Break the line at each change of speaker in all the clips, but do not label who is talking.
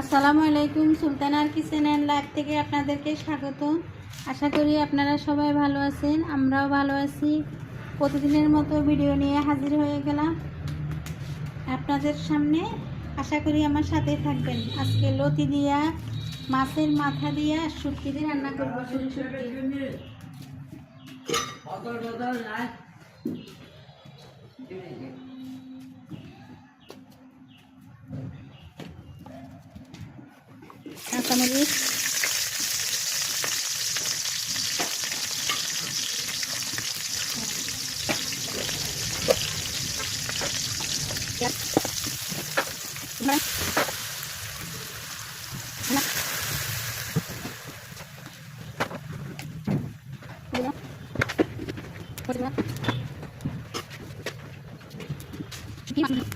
আসসালামু আলাইকুম সুলতানার kitchen and life থেকে আপনাদেরকে স্বাগত। আশা করি আপনারা সবাই ভালো আছেন, আমরাও ভালো আছি। প্রতিদিনের মতো ভিডিও নিয়ে হাজির হয়ে গেলাম। আপনাদের সামনে আশা করি আমার সাথে থাকবেন। আজকে লতি দিয়া, মাছের মাথা দিয়া শুটকি দিয়ে রান্না করব শুধু শুটকি Cacamelis. Ya. Nah. Nah. Ya. Ya. Ya.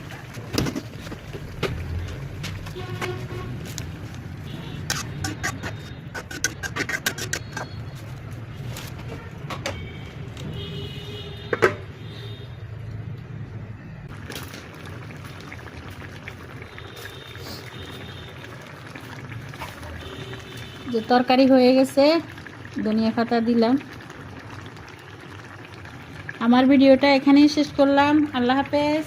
যে তরকারি হয়ে গেছে ধনিয়া পাতা দিলাম। আমার ভিডিওটা এখানেই শেষ করলাম। আল্লাহ হাফেজ।